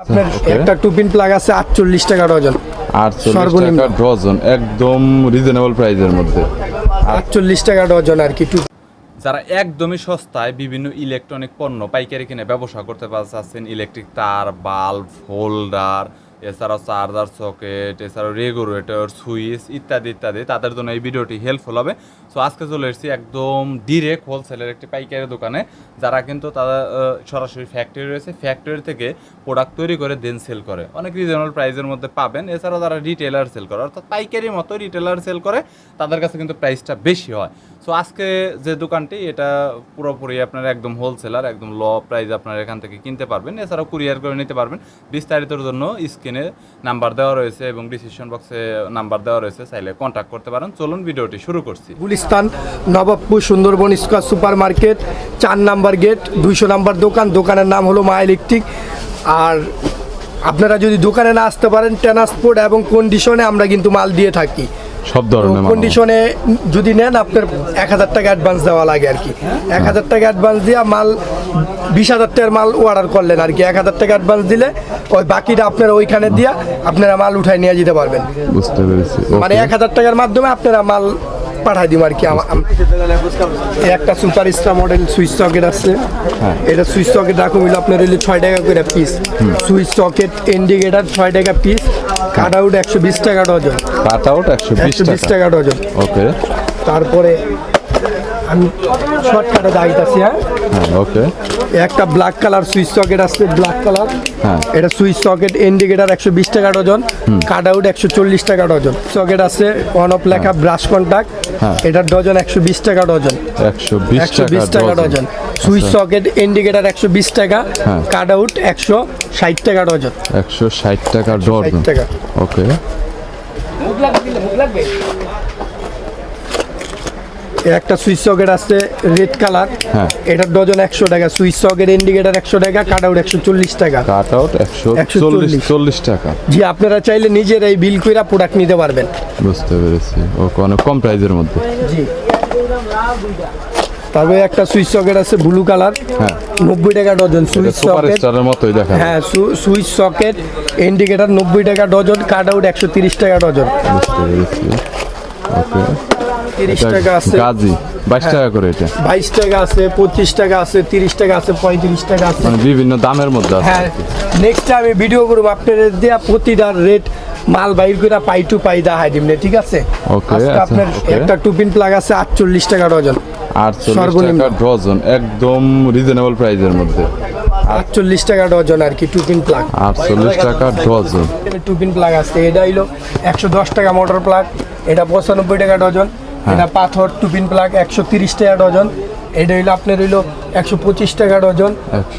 আপনার একটা two pin plug আছে আটচল্লিশ টাকা ডজন। আটচল্লিশ। টাকা ডজন একদম রিজনেবল প্রাইসের মধ্যে। আটচল্লিশ টাকা ডজন আর কি টু যারা একদমই সস্তায় বিভিন্ন ইলেকট্রনিক পণ্য পাইকারি কিনে ব্যবসা করতে পারছেন ইলেকট্রিক তার বাল্ব হোল্ডার এছাড়াও চার্জার সকেট, এছাড়াও রেগুলেটর, সুইচ ইত্যাদি ইত্যাদি। তাদের জন্য এই ভিডিওটি হেল্পফুল হবে। সো আজকে চলে এসেছি একদম ডিরেক্ট হোলসেলের একটি পাইকারি দোকানে, যারা কিন্তু তারা সরাসরি ফ্যাক্টরি রয়েছে। ফ্যাক্টরি থেকে প্রোডাক্ট তৈরি করে দেন সেল করে। অনেক রিজনেবল প্রাইসের মধ্যে পাবেন। এছাড়াও যারা রিটেলার সেল করে, অর্থাৎ পাইকারির মতো রিটেলার সেল করে, তাদের কাছে কিন্তু প্রাইসটা বেশি হয়। সো আজকে যে দোকানটি, এটা পুরোপুরি আপনার একদম হোলসেলার একদম ল প্রাইস আপনারা এখান থেকে কিনতে পারবেন। এছাড়াও কুরিয়ার করে নিতে পারবেন। বিস্তারিতর জন্য স্ক্রিনে নাম্বার দেওয়া রয়েছে এবং ডিসিশন বক্সে নাম্বার দেওয়া রয়েছে, চাইলে কন্ট্যাক্ট করতে পারেন। চলুন ভিডিওটি শুরু করছি। Gulistan, Nawabpur Sundarban square super market চার নাম্বার গেট, দুইশো নাম্বার দোকান। দোকানের নাম হলো মা ইলেকট্রিক আর আপনারা যদি দোকানে না আসতে পারেন ট্রান্সপোর্ট এবং কন্ডিশনে আমরা কিন্তু মাল দিয়ে থাকি। সব ধরনের কন্ডিশনে যদি নেন আপনার এক হাজার টাকা অ্যাডভান্স দেওয়া লাগে আর কি। এক হাজার টাকা অ্যাডভান্স দিয়ে মাল বিশ হাজার টাকার মাল অর্ডার করলেন আর কি। এক হাজার টাকা অ্যাডভান্স দিলে ওই বাকিটা আপনারা ওইখানে দিয়ে আপনারা মাল উঠায় নিয়ে যেতে পারবেন। বুঝতে পেরেছি। মানে এক হাজার টাকার মাধ্যমে আপনারা মাল পাঠাই দিব আর কি। একটা super star model switch socket আছে। হ্যাঁ। এটা সুইচ সকেট রাখুন হইল আপনার হইলে ছয় টাকা করে পিস সুইচ সকেট ইন্ডিকেটার ছয় টাকা পিস কাট আউট একশো বিশ টাকা ডজন। কাট আউট একশো বিশ টাকা। ডজন। ওকে তারপরে আমি শর্টকাটে দাঁড়িয়েছি হ্যাঁ? হ্যাঁ ওকে একটা ব্ল্যাক কালার সুইচ সকেট আছে ব্ল্যাক কালার হ্যাঁ। এটা সুইচ সকেট ইন্ডিকেটার একশো বিশ টাকা ডজন কাট আউট একশো চল্লিশ টাকা ডজন সকেট আছে অন অফ লেখা ব্রাশ কন্টাক্ট হ্যাঁ। এটার ডজন একশো বিশ টাকা ডজন একশো বিশ একশো বিশ টাকা ডজন সুইচ সকেট ইন্ডিকেটার একশো বিশ টাকা হ্যাঁ। কাট আউট একশো ষাট টাকা ডজন একশো ষাট টাকা ষাট ডজন টাকা। ওকে এর একটা সুইচ সকেট আছে রেড কালার। হ্যাঁ। এটার ডজন একশো টাকা সুইচ সকেট ইন্ডিকেটার একশো টাকা কাট আউট একশো চল্লিশ টাকা। কাট আউট একশো চল্লিশ। চল্লিশ টাকা। জি আপনারা চাইলে নিজের এই বিল কইরা প্রোডাক্ট নিতে পারবেন। বুঝতে পেরেছি। ওকে অনেক কম প্রাইসের মধ্যে। জি। তারপরে একটা সুইচ সকেট আছে ব্লু কালার। হ্যাঁ। নব্বই টাকা ডজন সুইচ সুপার সকেট। মতোই দেখা হ্যাঁ সুইচ সকেট ইন্ডিকেটার নব্বই টাকা ডজন কাট আউট একশো তিরিশ টাকা ডজন। বুঝতে পেরেছি। ওকে। তিরিশ টাকা আছে। গাজি। বাইশ টাকা করে এটা। বাইশ টাকা আছে পঁচিশ টাকা আছে তিরিশ টাকা আছে পঁয়ত্রিশ টাকা আছে। মানে বিভিন্ন দামের মধ্যে হ্যাঁ। নেক্সট আমি ভিডিও করব আপনাদের দেওয়া রেট মাল বাইর করে পাই টু পাই দেখাই দিমনে ঠিক আছে? আচ্ছা, আপনার একটা টুপিন প্লাগ আছে আটচল্লিশ টাকা ডজন। আটচল্লিশ টাকা ডজন একদম রিজনেবল প্রাইসের মধ্যে। আটচল্লিশ টাকা ডজন আর কি টুপিন প্লাগ আটচল্লিশ টাকা ডজন। টুপিন প্লাগ আছে এটা হইল একশো দশ টাকা মোটর প্লাগ এটা পঁচানব্বই টাকা ডজন। হ্যাঁ। এটা পাথর টুপিন প্লাগ একশো তিরিশ টাকা ডজন। এটা হইল আপনার হইল একশো পঁচিশ টাকা ডজন।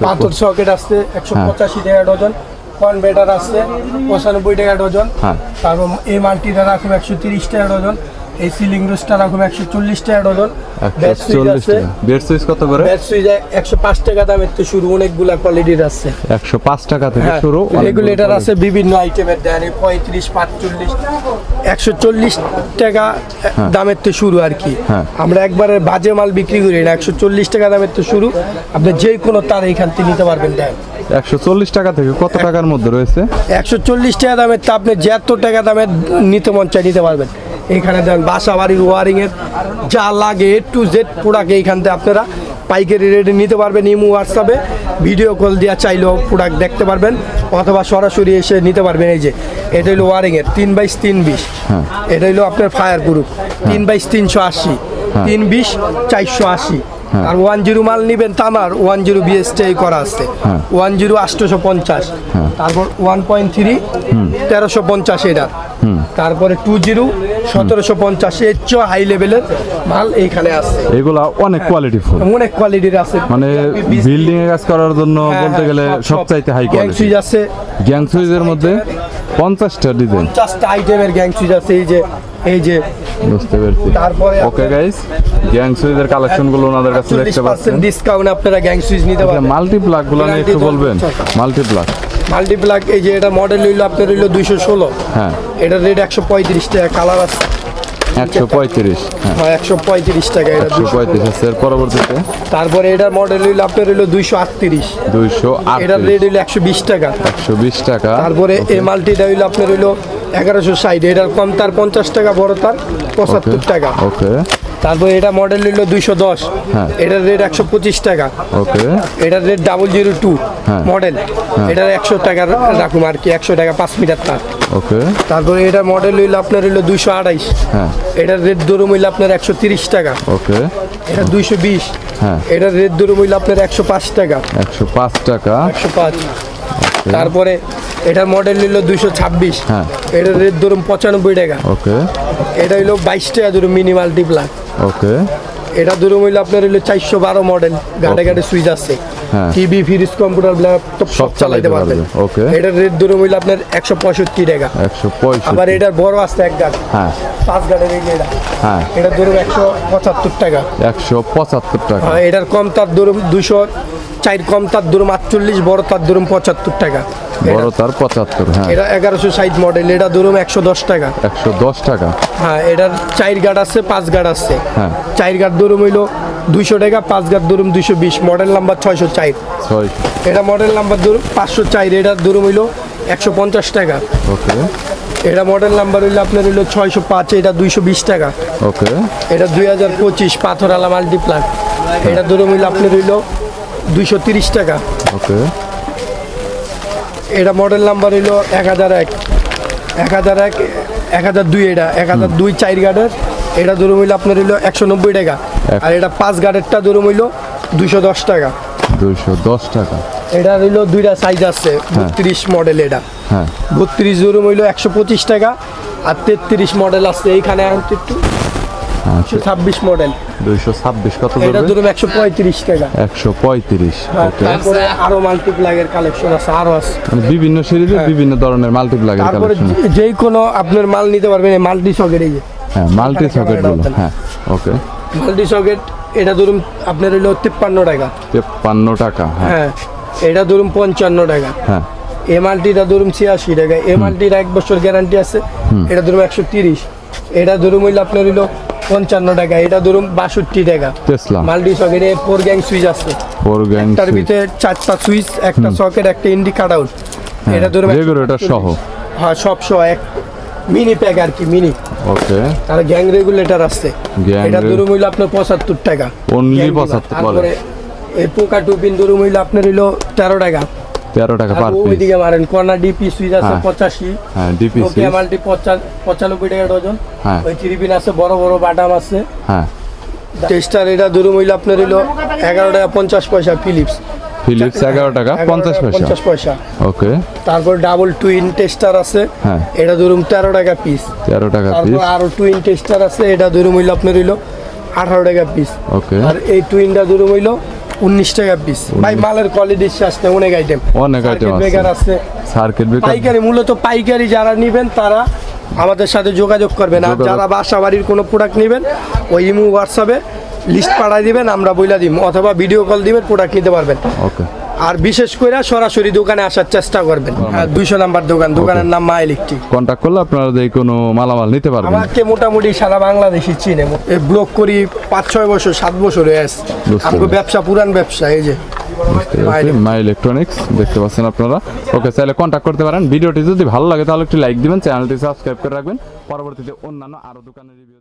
পাথর সকেট আসছে একশো হ্যাঁ। পঁচাশি টাকা ডজন। কনভেটার আসছে পঁচানব্বই টাকা ডজন। হ্যাঁ। তারপর এই মাল্টিটা রাখুন একশো তিরিশ টাকা ডজন। এই সিলিং রাখুন একশো চল্লিশ টাকা ডজন। ব্যাট একশো সুইচ আছে। টাকা। সুইচ কত করে? ব্যাট সুইচ একশো পাঁচ টাকা দামের তো শুরু অনেকগুলা কোয়ালিটির আছে। একশো পাঁচ টাকা থেকে হ্যাঁ, শুরু রেগুলেটর আছে বিভিন্ন আইটেমের দেন পঁয়ত্রিশ পাঁচচল্লিশ একশো চল্লিশ টাকা দামের তো শুরু আর কি। হ্যাঁ। আমরা একবারে বাজে মাল বিক্রি করি না একশো চল্লিশ টাকা দামের তো শুরু। আপনি যে কোনো তার এইখান থেকে নিতে পারবেন দেন। একশো চল্লিশ টাকা থেকে কত টাকার মধ্যে রয়েছে? একশো চল্লিশ টাকা দামের তা আপনি যত টাকা দামের নিতে মন চাই নিতে পারবেন। এইখানে দেন বাসা বাড়ির ওয়ারিংয়ের যা লাগে এ টু জেড প্রোডাক্ট এইখান থেকে আপনারা পাইকারি রেটে নিতে পারবেন ইমো হোয়াটসঅ্যাপে ভিডিও কল দেওয়া চাইলেও প্রোডাক্ট দেখতে পারবেন অথবা সরাসরি এসে নিতে পারবেন এই যে এটা হলো ওয়ারিংয়ের তিন বাইশ তিন বিশ। হ্যাঁ। এটা হলো আপনার ফায়ার প্রুফ তিন বাইশ তিনশো আশি। তিন বিশ চারশো আশি। আর ওয়ান জিরো মাল নিবেন তামার ওয়ান জিরো বিএসটাই করা আছে। হ্যাঁ। ওয়ান জিরো আটশোশো পঞ্চাশ। তারপর ওয়ান পয়েন্ট থ্রি তেরোশো পঞ্চাশ এটা তারপরে টু জিরো সতেরোশো পঞ্চাশ এর চেয়ে হাই লেভেলের মাল এইখানে আছে। এগুলা অনেক কোয়ালিটি ফুল। অনেক কোয়ালিটির আছে। মানে বিল্ডিং এ কাজ করার জন্য হ্যাঁ, বলতে গেলে সবচাইতে হাই কোয়ালিটি আছে। গ্যাং সুইজের মধ্যে পঞ্চাশটা ডিজাইন পঞ্চাশটা আইটেমের গ্যাং সুইজ আছে এই যে এই যে বুঝতে পেরেছি। তারপরে ওকে গাইস গ্যাং সুইচের কালেকশনগুলো ওনাদের কাছে দেখতে পাচ্ছেন। ডিসকাউন্ট আপনারা গ্যাং নিতে পারবেন। মাল্টি প্লাগগুলো নিয়ে একটু বলবেন। মাল্টি প্লাগ মাল্টিপ্লাক এই যে এটা মডেল হইল আপনার হইল দুইশো ষোলো। হ্যাঁ। এটার রেট একশো পঁয়ত্রিশ টাকা কালার আছে। একশো পঁয়ত্রিশ হ্যাঁ। হ্যাঁ একশো পঁয়ত্রিশ টাকা এটা একশো পঁয়ত্রিশ আছে এর পরবর্তীতে? তারপরে এটার মডেল হইল আপনার হইল দুইশো আটত্রিশ। দুইশো এটার আটত্রিশ রেট হইল একশো বিশ টাকা। একশো বিশ টাকা তারপরে এই মাল্টিটা হইল আপনার হইল এগারোশো ষাট। এটার কম তার পঞ্চাশ টাকা বড় তার পঁচাত্তর টাকা। ওকে তারপরে এটা মডেল হইল দুইশো দশ। হ্যাঁ। এটার রেট একশো পঁচিশ টাকা। ওকে। এটার rate double zero two. Model এটার একশো টাকা রাখুন আর কি একশো টাকা পাঁচ মিটার তার। ওকে। তারপরে এটার মডেল হইল আপনার হইল দুইশো আড়াইশ। হ্যাঁ। এটার রেট দরুম হইল আপনার একশো তিরিশ টাকা। ওকে। এটা দুইশো বিশ। হ্যাঁ। এটার রেট দরুম হইল আপনার একশো পাঁচ টাকা। একশো পাঁচ টাকা। একশো পাঁচ। তারপরে এটার মডেল নিল দুইশো ছাব্বিশ। এটা এটার রেট ধরুন পঁচানব্বই টাকা। ওকে এটা হইল বাইশ টাকা ধরুন মিনিমাল মাল্টিপ্লাক ওকে এটা ধরুন হইল আপনার হইল চারশো বারো মডেল গাড়ে গাড়ে সুইচ আছে। হ্যাঁ। টিভি ফ্রিজ কম্পিউটার ল্যাপটপ সব চালাইতে পারবেন পারবে, okay। এটার রেট ধরুন হইল আপনার একশো পঁয়ষট্টি টাকা। একশো আবার এটার বড় আছে এক গাড়ি হ্যাঁ। পাঁচ গাড়ির এই এটা। হ্যাঁ। এটা ধরুন একশো পঁচাত্তর টাকা। একশো পঁচাত্তর টাকা। আর এটার কম তার ধরুন দুশো চার কম তার ধরুন আটচল্লিশ বড় তার ধরুন পঁচাত্তর টাকা। বড় তার পঁচাত্তর হ্যাঁ। এটা এগারোশো ষাট মডেল এটা ধরুন একশো দশ টাকা। একশো দশ টাকা। হ্যাঁ এটার চার গার্ড আছে পাঁচ গার্ড আছে। হ্যাঁ। চার গার্ড ধরুন হইল দুইশো টাকা পাঁচ গার্ড ধরুন দুইশো বিশ মডেল নাম্বার ছয়শো চার এটা মডেল নাম্বার ধরুন পাঁচশো চার এটার ধরুন হইল একশো পঞ্চাশ টাকা। ওকে। এটা মডেল নাম্বার হইল আপনার হইল ছয়শো পাঁচ এটা দুইশো বিশ টাকা। ওকে। এটা দুই হাজার পঁচিশ পাথরালা মাল্টিপ্লাক এটা ধরুন হইল আপনার হইল দুইশো তিরিশ টাকা। ওকে। এটা মডেল নাম্বার হইল এক হাজার এক। এক হাজার এক এক হাজার দুই এটা। এক হাজার দুই চার গার্ডের এটা ধরুন হইল আপনার হইল একশো নব্বই টাকা। আর এটা পাঁচ গার্ডেরটা ধরুন হইল দুইশো দশ টাকা। দুইশো দশ টাকা। এটা হইল দুইটা সাইজ আছে। বত্রিশ মডেল এটা। হ্যাঁ। বত্রিশ ধরুন হইল একশো পঁচিশ টাকা। আর তেত্রিশ মডেল আছে। এইখানে একটু ছাব্বিশ মডেল দুইশো ছাব্বিশ কত এটা ধরুন একশো পঁয়ত্রিশ টাকা। একশো পঁয়ত্রিশ তারপরে আরও মাল্টিপ্লাগের কালেকশন আছে আরও আছে। মানে বিভিন্ন সিরিজে বিভিন্ন ধরনের মাল্টিপ্লাগের হ্যাঁ। তারপরে কালেকশন যে- কোনো আপনার মাল নিতে পারবেন মাল্টি সকেট এই হ্যাঁ মাল্টি সকেটগুলো হ্যাঁ ওকে। মাল্টি সকেট এটা ধরুন আপনার হইল তিপ্পান্ন টাকা। তেপ্পান্ন টাকা হ্যাঁ। হ্যাঁ এটা ধরুন পঞ্চান্ন টাকা। হ্যাঁ। এ মাল্টিটা ধরুন ছিয়াশি টাকা। এ মাল্টির এক বছর গ্যারান্টি আছে এটা ধরুন একশো তিরিশ। এটা ধরুন হইল আপনার হইল পঞ্চান্ন টাকা এটা ধরুন বাষট্টি টাকা। টেসলা মাল্টি সকেটে ফোর গ্যাং সুইচ আছে। ফোর গ্যাং তার ভিতরে চারটা সুইচ একটা সকেট একটা ইন্ডি কাট আউট এটা ধরুন রেগুলেটর সহ। হ্যাঁ সব সহ এক মিনি প্যাক আর কি মিনি ওকে। আর গ্যাং রেগুলেটর আছে। এটা ধরুন হইল আপনার পঁচাত্তর টাকা। Only Gang 75 বলে। তারপরে এই পোকা টুপিন ধরুন হইল আপনার হইল তেরো টাকা। তেরো টাকা পার পিস ওইদিকে মারেন কর্নার ডিপি সুইচ আছে হ্যাঁ। পঁচাশি। হ্যাঁ ডিপিসি নোকিয়া মাল্টি পঁচা- পঁচানব্বই টাকা ডজন। হ্যাঁ। ওই থ্রি পিন আছে বড় বড় বাটাম আছে। হ্যাঁ। টেস্টার এটা ধরুন হইল আপনার হইল এগারো টাকা পঞ্চাশ পয়সা ফিলিপস ফিলিপস এগারো টাকা পঞ্চাশ পয়সা। পঞ্চাশ পয়সা। ওকে। তারপর ডাবল টুইন টেস্টার আছে। হ্যাঁ। এটা ধরুন তেরো টাকা পিস তেরো টাকা পিস তারপর আরও টুইন টেস্টার আছে এটা ধরুন হইল আপনার হইল আঠারো টাকা পিস ওকে। আর এই টুইনটা ধরুন হইল উনিশ টাকা পিস ভাই মালের কোয়ালিটি শেষ নেই অনেক আইটেম অনেক আইটেম আছে। বেকার আছে। সার্কিট বেকার পাইকারি মূলত পাইকারি যারা নিবেন তারা আমাদের সাথে যোগাযোগ করবেন। আর যারা বাসা বাড়ির কোনো প্রোডাক্ট নেবেন ওই ইমু হোয়াটসঅ্যাপে লিস্ট পাঠাই দিবেন আমরা বইলা দিব অথবা ভিডিও কল দিবেন প্রোডাক্ট নিতে পারবেন। ওকে আর বিশেষ করে সরাসরি দোকানে আসার চেষ্টা করবেন। দুইশো নাম্বার দোকান দোকানের নাম মা ইলেকট্রিক কন্ট্যাক্ট করলে আপনারা যে কোনো মালামাল নিতে পারবেন। আমাকে মোটামুটি সারা বাংলাদেশি চিনে। এই ব্লক করি পাঁচ ছয় বছর সাত বছর হয়ে আসছে আমাকে ব্যবসা পুরান ব্যবসা এই যে মাই ইলেকট্রনিক্স দেখতে পাচ্ছেন আপনারা। ওকে চাইলে কন্ট্যাক্ট করতে পারেন। ভিডিওটি যদি ভালো লাগে তাহলে একটু লাইক দিবেন চ্যানেলটি সাবস্ক্রাইব করে রাখবেন। পরবর্তীতে অন্যান্য আরও দোকানের রিভিউ